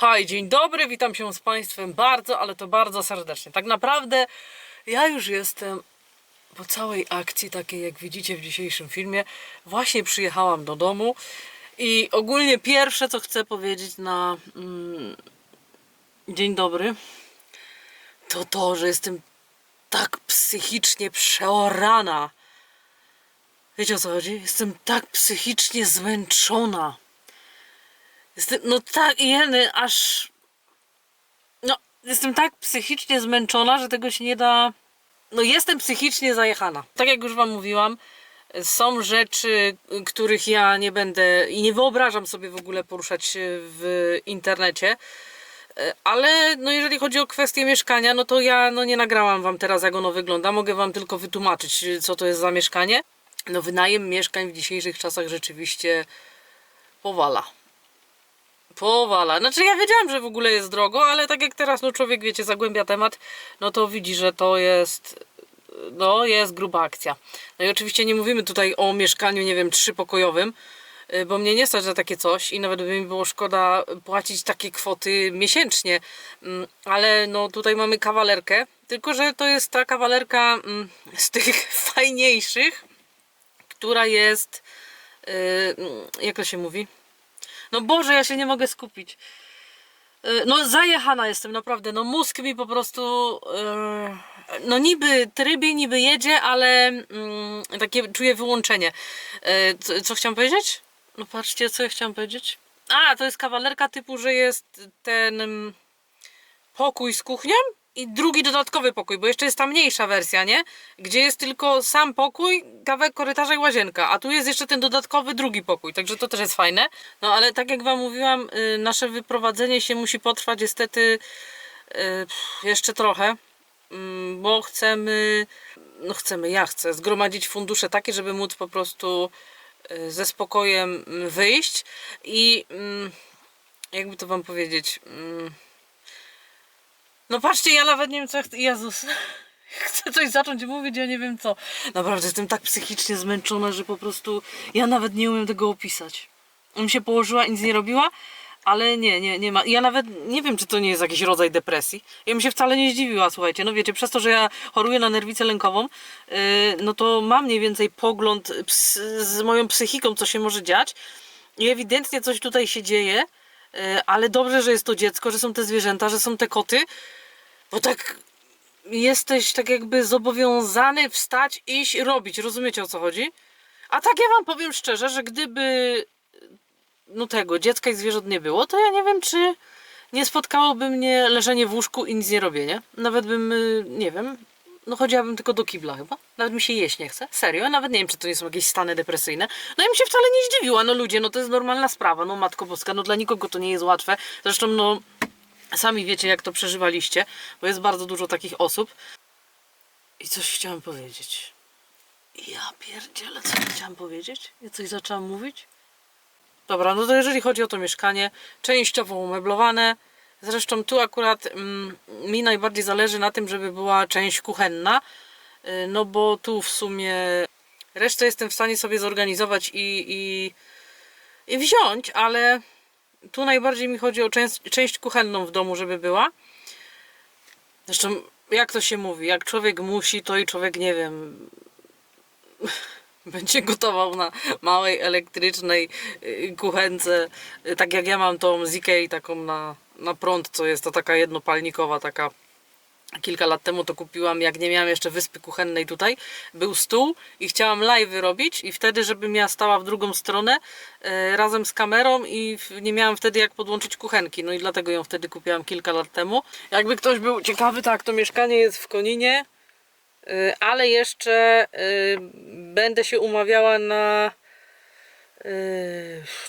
Hej, dzień dobry, witam się z Państwem bardzo, ale to bardzo serdecznie. Tak naprawdę ja już jestem po całej akcji, takiej jak widzicie w dzisiejszym filmie. Właśnie przyjechałam do domu i ogólnie pierwsze, co chcę powiedzieć na mm, dzień dobry, to to, że jestem tak psychicznie przeorana. Wiecie o co chodzi? Jestem tak psychicznie zmęczona. Jestem, no tak, jeny, aż. No, jestem tak psychicznie zmęczona, że tego się nie da. No, jestem psychicznie zajechana. Tak jak już Wam mówiłam, są rzeczy, których ja nie będę i nie wyobrażam sobie w ogóle poruszać w internecie. Ale no jeżeli chodzi o kwestię mieszkania, no to ja no nie nagrałam wam teraz jak ono wygląda. Mogę wam tylko wytłumaczyć, co to jest za mieszkanie. No wynajem mieszkań w dzisiejszych czasach rzeczywiście powala. Powala. Znaczy ja wiedziałam, że w ogóle jest drogo, ale tak jak teraz no człowiek, wiecie, zagłębia temat, no to widzi, że to jest no jest gruba akcja. No i oczywiście nie mówimy tutaj o mieszkaniu, nie wiem, trzypokojowym, y, bo mnie nie stać na takie coś i nawet by mi było szkoda płacić takie kwoty miesięcznie. Mm, Ale no tutaj mamy kawalerkę, tylko że to jest ta kawalerka mm, z tych fajniejszych, która jest, y, mm, jak to się mówi? No Boże, ja się nie mogę skupić. Y, No zajechana jestem, naprawdę. No mózg mi po prostu... y, No niby trybie, niby jedzie, ale mm, takie czuję wyłączenie. Y, Co, co chciałam powiedzieć? No patrzcie, co ja chciałam powiedzieć. A, to jest kawalerka typu, że jest ten pokój z kuchnią i drugi dodatkowy pokój, bo jeszcze jest ta mniejsza wersja, nie? Gdzie jest tylko sam pokój, kawałek korytarza i łazienka, a tu jest jeszcze ten dodatkowy drugi pokój, także to też jest fajne. No ale tak jak Wam mówiłam, y, nasze wyprowadzenie się musi potrwać niestety y, jeszcze trochę, mm, bo chcemy, no chcemy, ja chcę zgromadzić fundusze takie, żeby móc po prostu y, ze spokojem mm, wyjść i mm, jakby to Wam powiedzieć... no patrzcie, ja nawet nie wiem co ja chcę. Jezus. Chcę coś zacząć mówić, ja nie wiem co. Naprawdę jestem tak psychicznie zmęczona, że po prostu ja nawet nie umiem tego opisać. Bym się położyła i nic nie robiła, ale nie, nie, nie ma. Ja nawet nie wiem, czy to nie jest jakiś rodzaj depresji. Ja bym się wcale nie zdziwiła, słuchajcie. No wiecie, przez to, że ja choruję na nerwicę lękową, yy, no to mam mniej więcej pogląd z moją psychiką, co się może dziać. I ewidentnie coś tutaj się dzieje, yy, ale dobrze, że jest to dziecko, że są te zwierzęta, że są te koty, bo tak jesteś tak jakby zobowiązany wstać, iść, robić. Rozumiecie o co chodzi? A tak ja wam powiem szczerze, że gdyby no tego, dziecka i zwierząt nie było, to ja nie wiem, czy nie spotkałoby mnie leżenie w łóżku i nic nie robienie. Nawet bym, y, nie wiem, no chodziłabym tylko do kibla chyba. Nawet mi się jeść nie chce. Serio, nawet nie wiem, czy to nie są jakieś stany depresyjne. No ja bym się wcale nie zdziwiła. No ludzie, no to jest normalna sprawa. No Matko Boska, no dla nikogo to nie jest łatwe. Zresztą no sami wiecie, jak to przeżywaliście, bo jest bardzo dużo takich osób. I coś chciałam powiedzieć. Ja pierdzielę, co chciałam powiedzieć? Ja coś zaczęłam mówić? Dobra, no to jeżeli chodzi o to mieszkanie, częściowo umeblowane. Zresztą tu akurat mm, mi najbardziej zależy na tym, żeby była część kuchenna, y, no bo tu w sumie resztę jestem w stanie sobie zorganizować i, i, i wziąć, ale tu najbardziej mi chodzi o część, część kuchenną w domu, żeby była. Zresztą, jak to się mówi, jak człowiek musi, to i człowiek, nie wiem, będzie gotował na małej elektrycznej y, kuchence, y, tak jak ja mam tą z Ikei taką na, na prąd, co jest to taka jednopalnikowa, taka kilka lat temu to kupiłam, jak nie miałam jeszcze wyspy kuchennej tutaj, był stół i chciałam live robić i wtedy, żebym ja stała w drugą stronę e, razem z kamerą i nie miałam wtedy jak podłączyć kuchenki, no i dlatego ją wtedy kupiłam kilka lat temu. Jakby ktoś był ciekawy, tak, to mieszkanie jest w Koninie, e, ale jeszcze e, będę się umawiała na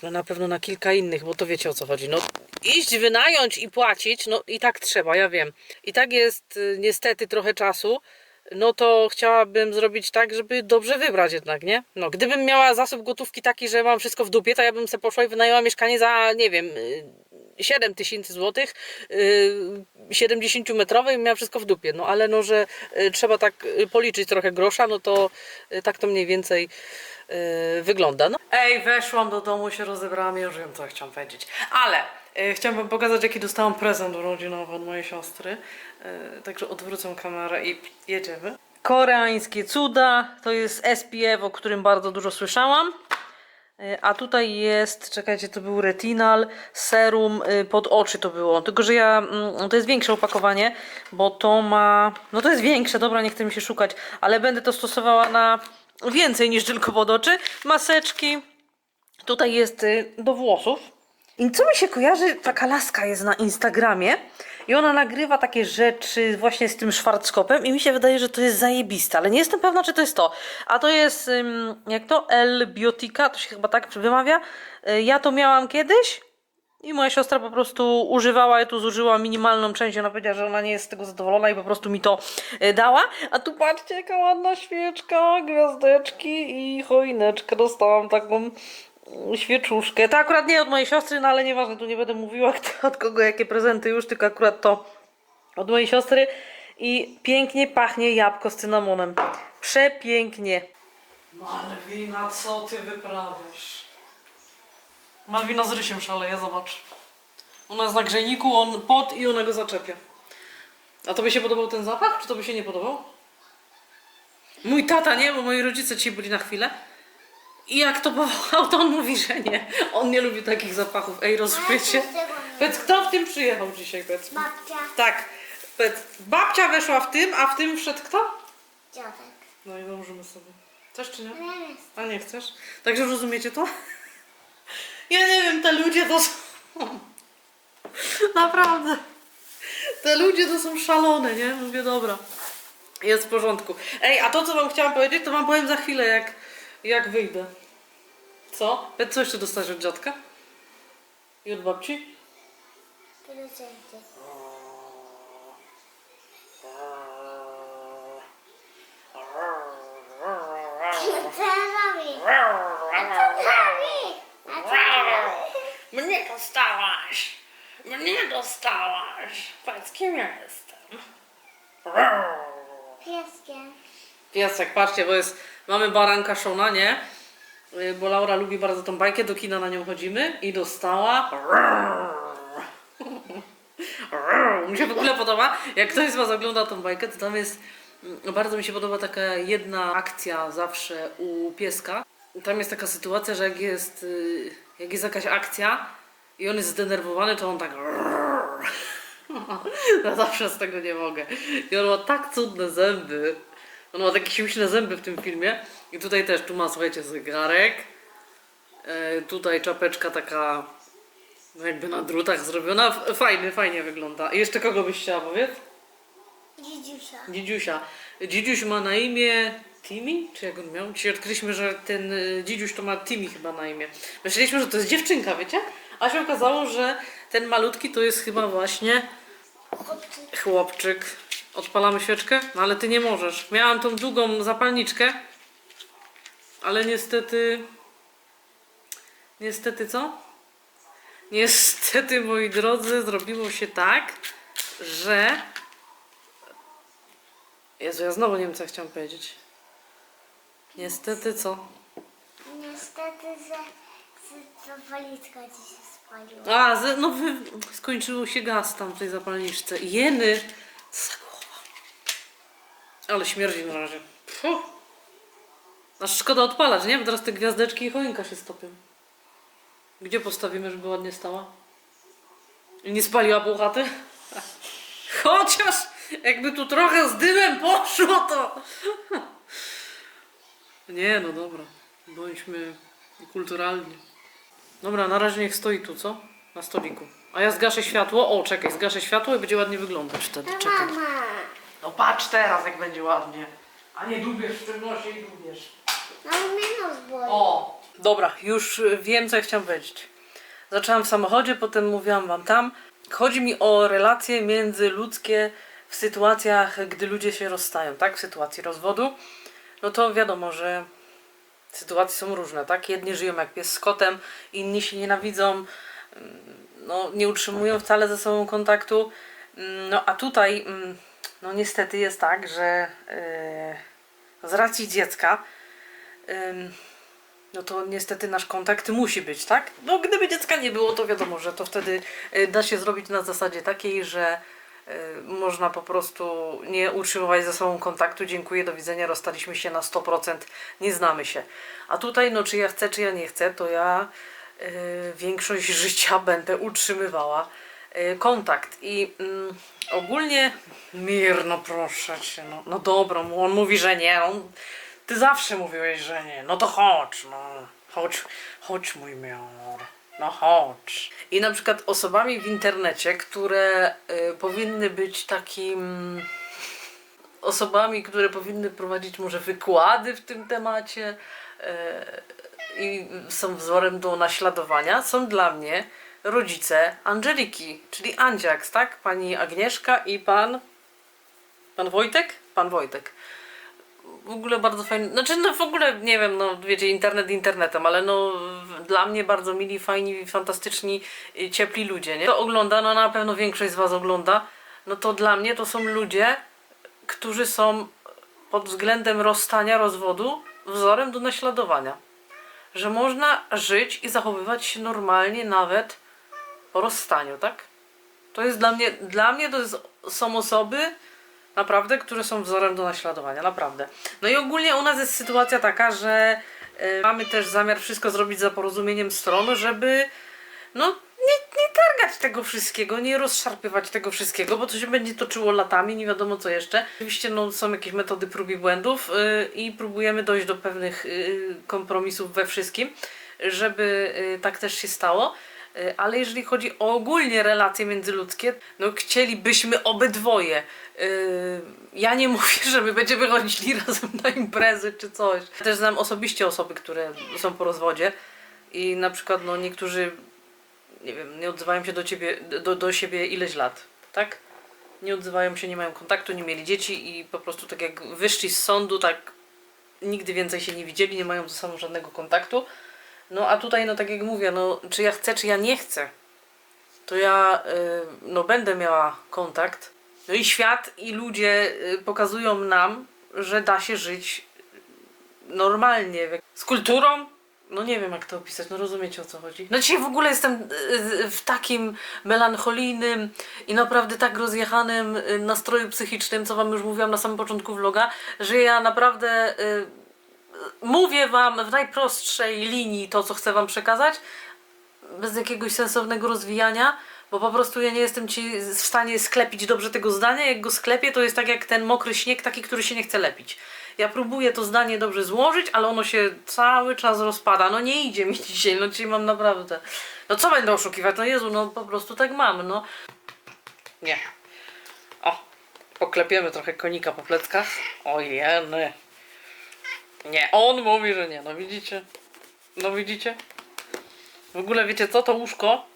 no na pewno na kilka innych, bo to wiecie o co chodzi. No, iść, wynająć i płacić, no i tak trzeba, ja wiem. I tak jest y, niestety trochę czasu. No to chciałabym zrobić tak, żeby dobrze wybrać jednak, nie? No, gdybym miała zasób gotówki taki, że mam wszystko w dupie, to ja bym sobie poszła i wynajęła mieszkanie za, nie wiem, y, 7 tysięcy złotych, y, 70-metrowe i miała wszystko w dupie. No ale no, że y, trzeba tak y, policzyć trochę grosza, no to y, tak to mniej więcej y, wygląda. No. Ej, weszłam do domu, się rozebrałam i już wiem, co chciałam powiedzieć. Ale E, Chciałam wam pokazać, jaki dostałam prezent urodzinowy od mojej siostry. E, Także odwrócę kamerę i jedziemy. Koreańskie cuda. To jest SPF, o którym bardzo dużo słyszałam. E, A tutaj jest, czekajcie, to był retinal, serum y, pod oczy to było. Tylko, że ja, mm, to jest większe opakowanie, bo to ma, no to jest większe, dobra, nie chcę mi się szukać, ale będę to stosowała na więcej niż tylko pod oczy. Maseczki, tutaj jest y, do włosów. I co mi się kojarzy, taka laska jest na Instagramie i ona nagrywa takie rzeczy właśnie z tym Schwarzkopem i mi się wydaje, że to jest zajebiste, ale nie jestem pewna, czy to jest to. A to jest, jak to, L-Biotika, to się chyba tak wymawia. Y, Ja to miałam kiedyś i moja siostra po prostu używała, ja tu zużyła minimalną część, ona powiedziała, że ona nie jest z tego zadowolona i po prostu mi to y, dała. A tu patrzcie, jaka ładna świeczka, gwiazdeczki i choineczkę dostałam taką świeczuszkę. To akurat nie od mojej siostry, no ale nieważne, tu nie będę mówiła kto, od kogo jakie prezenty już, tylko akurat to od mojej siostry. I pięknie pachnie jabłko z cynamonem. Przepięknie. Malwina, co ty wyprawiasz? Malwina z rysiem szaleje, zobacz. Ona jest na grzejniku, on pot i ona go zaczepia. A tobie się podobał ten zapach, czy tobie się nie podobał? Mój tata nie, bo moi rodzice ci byli na chwilę. I jak to powołał, to on mówi, że nie. On nie lubi takich zapachów. Ej, rozpycie. Powiedz, kto w tym przyjechał dzisiaj, mi? Babcia, Tak. Powiedz, babcia weszła w tym, a w tym wszedł kto? dziadek. No i założymy sobie. Chcesz czy nie? Nie jest. A nie chcesz? Także rozumiecie to? Ja nie wiem, te ludzie to są... Naprawdę. Te ludzie to są szalone, nie? Mówię, dobra. Jest w porządku. Ej, a to, co wam chciałam powiedzieć, to wam powiem za chwilę, jak, jak wyjdę. Co? Powiedz, Co jeszcze dostajesz od dziadka? I od babci? Prezenty. Co robi? A co robi? A co robi? Mnie dostałaś! Mnie dostałaś! Powiedz, kim ja jestem? Pieskiem. Piesek, patrzcie, bo jest, mamy baranka Szona, nie? Y, Bo Laura lubi bardzo tą bajkę, do kina na nią chodzimy i dostała... Mi się w ogóle podoba, jak ktoś z Was ogląda tą bajkę, to tam jest... mm, Bardzo mi się podoba taka jedna akcja zawsze u pieska. Tam jest taka sytuacja, że jak jest, y, jak jest jakaś akcja i on jest zdenerwowany, to on tak... Ja zawsze z tego nie mogę. I on ma tak cudne zęby. On ma takie śmieszne zęby w tym filmie. I tutaj też, tu ma, słuchajcie, zegarek. E, tutaj czapeczka taka no jakby na drutach zrobiona. F- Fajny, fajnie wygląda. I jeszcze kogo byś chciała powiedz? Dzidziusia. Dzidziusia. Dzidziuś ma na imię Timi? Czy jak on miał? Dzisiaj odkryliśmy, że ten y, Dzidziuś to ma Timi chyba na imię. Myśleliśmy, że to jest dziewczynka, wiecie? A się okazało, że ten malutki to jest chyba właśnie Chłopczyk. chłopczyk. Odpalamy świeczkę? No ale ty nie możesz. Miałam tą długą zapalniczkę, ale niestety... Niestety co? Niestety, moi drodzy, zrobiło się tak, że... Jezu, ja znowu nie wiem, co chciałam powiedzieć. Niestety co? Niestety, że, że to walizka ci się spaliła. A, ze, no wy, skończył się gaz tam w tej zapalniczce. Jeny! Co za głowa. Ale śmierdzi na razie. Puh. Aż szkoda odpalać, nie? Bo teraz te gwiazdeczki i choinka się stopią. Gdzie postawimy, żeby ładnie stała? I nie spaliła pół chaty? Chociaż jakby tu trochę z dymem poszło, to... Nie, no dobra. Bądźmy kulturalni. Dobra, na razie niech stoi tu, co? Na stoliku. A ja zgaszę światło. O, czekaj, zgaszę światło i będzie ładnie wyglądać wtedy. Czekaj. mama. No patrz teraz, jak będzie ładnie. A nie dubiesz w tym nosie i dubiesz. No minus boli. O! Dobra, już y, wiem, co ja chciałam powiedzieć. Zaczęłam w samochodzie, potem mówiłam wam tam. Chodzi mi o relacje międzyludzkie w sytuacjach, gdy ludzie się rozstają, tak? W sytuacji rozwodu. No to wiadomo, że sytuacje są różne, tak? Jedni żyją jak pies z kotem, inni się nienawidzą, mm, no, nie utrzymują wcale ze sobą kontaktu. Mm, No a tutaj, mm, no niestety jest tak, że yy, z racji dziecka ym, no to niestety nasz kontakt musi być, tak? No gdyby dziecka nie było, to wiadomo, że to wtedy y, da się zrobić na zasadzie takiej, że można po prostu nie utrzymywać ze sobą kontaktu. Dziękuję, do widzenia, rozstaliśmy się na 100%, nie znamy się. A tutaj, no czy ja chcę, czy ja nie chcę, to ja y, większość życia będę utrzymywała y, kontakt. I mm, ogólnie, Mir, no proszę cię, no, no dobra, on mówi, że nie, on, ty zawsze mówiłeś, że nie, no to chodź, no, chodź, chodź mój mior, no chodź. I na przykład osobami w internecie, które y, powinny być takim osobami, które powinny prowadzić może wykłady w tym temacie e, i są wzorem do naśladowania, są dla mnie rodzice Angeliki, czyli Andziaks, tak? Pani Agnieszka i pan. Pan Wojtek? Pan Wojtek. W ogóle bardzo fajny. Znaczy, no w ogóle nie wiem, no wiecie, internet internetem, ale no dla mnie bardzo mili, fajni, fantastyczni, y, ciepli ludzie, nie? To ogląda, no na pewno większość z Was ogląda. No to dla mnie to są ludzie, którzy są pod względem rozstania, rozwodu wzorem do naśladowania. Że można żyć i zachowywać się normalnie nawet po rozstaniu, tak? To jest dla mnie, dla mnie to jest, są osoby naprawdę, które są wzorem do naśladowania, naprawdę. No i ogólnie u nas jest sytuacja taka, że mamy też zamiar wszystko zrobić za porozumieniem stron, żeby no nie, nie targać tego wszystkiego, nie rozszarpywać tego wszystkiego, bo to się będzie toczyło latami, nie wiadomo co jeszcze. Oczywiście no, są jakieś metody prób i błędów yy, i próbujemy dojść do pewnych yy, kompromisów we wszystkim, żeby yy, tak też się stało. Yy, Ale jeżeli chodzi o ogólnie relacje międzyludzkie, no chcielibyśmy obydwoje. Yy, ja nie mówię, że my będziemy chodzili razem na imprezy czy coś. Też znam osobiście osoby, które są po rozwodzie i na przykład no niektórzy nie wiem, nie odzywają się do ciebie, do, do siebie ileś lat, tak? Nie odzywają się, nie mają kontaktu, nie mieli dzieci i po prostu tak jak wyszli z sądu, tak nigdy więcej się nie widzieli, nie mają ze sobą żadnego kontaktu. No a tutaj, no tak jak mówię, no czy ja chcę, czy ja nie chcę, to ja y, no będę miała kontakt. No i świat i ludzie y, pokazują nam, że da się żyć normalnie, z kulturą. No nie wiem jak to opisać, no rozumiecie o co chodzi. No dzisiaj w ogóle jestem y, w takim melancholijnym i naprawdę tak rozjechanym nastroju psychicznym, co wam już mówiłam na samym początku vloga, że ja naprawdę mówię wam w najprostszej linii to, co chcę wam przekazać, bez jakiegoś sensownego rozwijania, bo po prostu ja nie jestem ci w stanie sklepić dobrze tego zdania. Jak go sklepię, to jest tak jak ten mokry śnieg, taki, który się nie chce lepić. Ja próbuję to zdanie dobrze złożyć, ale ono się cały czas rozpada. No nie idzie mi dzisiaj, no dzisiaj mam naprawdę. No co będę oszukiwać? No Jezu, no po prostu tak mam, no. Nie. O, poklepiemy trochę konika po pleckach. Ojeny. Nie, on mówi, że nie. No widzicie? No widzicie? W ogóle wiecie co, to łóżko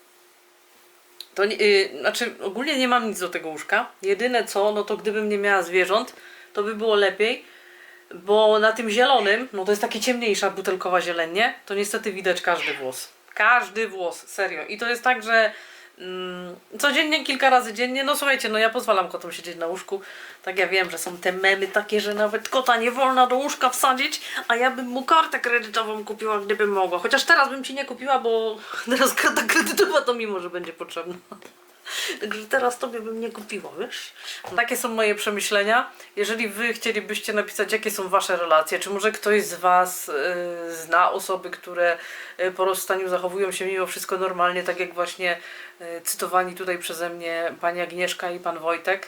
to nie, yy, znaczy ogólnie nie mam nic do tego łóżka. Jedyne co, no to gdybym nie miała zwierząt, to by było lepiej, bo na tym zielonym, no to jest takie ciemniejsza butelkowa zieleń, nie? To niestety widać każdy włos. Każdy włos, serio. I to jest tak, że codziennie, kilka razy dziennie, no słuchajcie, no ja pozwalam kotom siedzieć na łóżku. Tak ja wiem, że są te memy takie, że nawet kota nie wolno do łóżka wsadzić, a ja bym mu kartę kredytową kupiła, gdybym mogła. Chociaż teraz bym ci nie kupiła, bo teraz karta kredytowa to mimo, że będzie potrzebna. Także teraz tobie bym nie kupiła, wiesz? Takie są moje przemyślenia. Jeżeli wy chcielibyście napisać, jakie są wasze relacje, czy może ktoś z was y, zna osoby, które y, po rozstaniu zachowują się mimo wszystko normalnie, tak jak właśnie y, cytowani tutaj przeze mnie pani Agnieszka i pan Wojtek.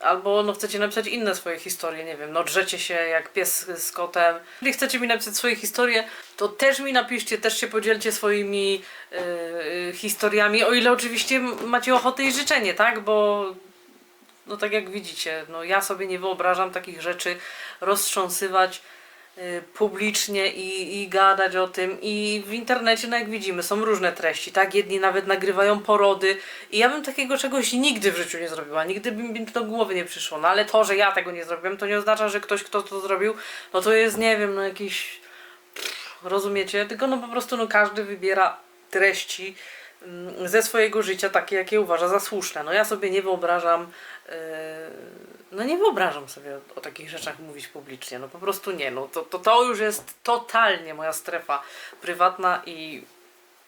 Albo no chcecie napisać inne swoje historie, nie wiem, no drzecie się jak pies z kotem. Jeżeli chcecie mi napisać swoje historie, to też mi napiszcie, też się podzielcie swoimi yy, historiami, o ile oczywiście macie ochotę i życzenie, tak? Bo no tak jak widzicie, no ja sobie nie wyobrażam takich rzeczy roztrząsywać publicznie i, i gadać o tym i w internecie, no jak widzimy, są różne treści, tak? Jedni nawet nagrywają porody i ja bym takiego czegoś nigdy w życiu nie zrobiła, nigdy by mi to do głowy nie przyszło, no ale to, że ja tego nie zrobiłem, to nie oznacza, że ktoś, kto to zrobił, no to jest, nie wiem, no jakiś rozumiecie? Tylko no po prostu no każdy wybiera treści mm, ze swojego życia takie, jakie uważa za słuszne. No ja sobie nie wyobrażam, yy, no nie wyobrażam sobie o, o takich rzeczach mówić publicznie, no po prostu nie, no to, to, to już jest totalnie moja strefa prywatna i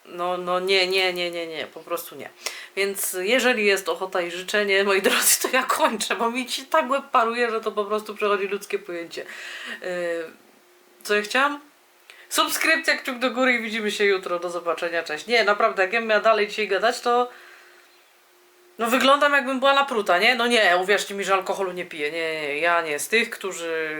no, no nie, nie, nie, nie, nie, po prostu nie. Więc jeżeli jest ochota i życzenie, moi drodzy, to ja kończę, bo mi się tak łeb paruje, że to po prostu przechodzi ludzkie pojęcie. Yy, co ja chciałam? Subskrypcja, kciuk do góry i widzimy się jutro. Do zobaczenia, cześć. Nie, naprawdę, jak ja miała dalej dzisiaj gadać, to no wyglądam jakbym była napruta, nie? No nie, uwierzcie mi, że alkoholu nie piję. Nie, nie, ja nie z tych, którzy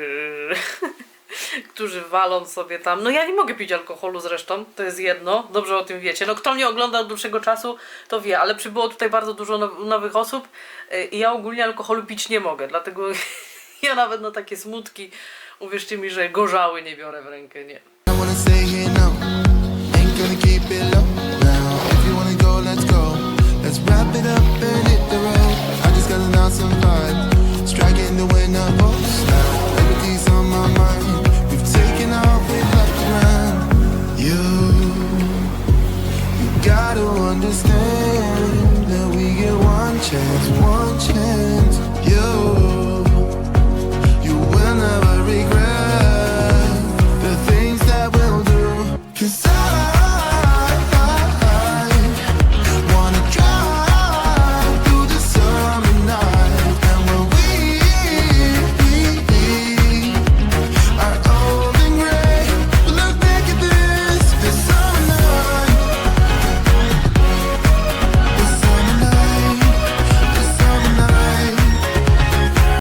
którzy walą sobie tam. No ja nie mogę pić alkoholu zresztą, to jest jedno, dobrze o tym wiecie. No kto mnie ogląda od dłuższego czasu, to wie, ale przybyło tutaj bardzo dużo now- nowych osób y, i ja ogólnie alkoholu pić nie mogę, dlatego ja nawet na takie smutki, uwierzcie mi, że gorzały nie biorę w rękę, nie. I just got an awesome vibe. Striking the winner post on my mind. We've taken off, we've left. You, gotta understand that we get one chance, one.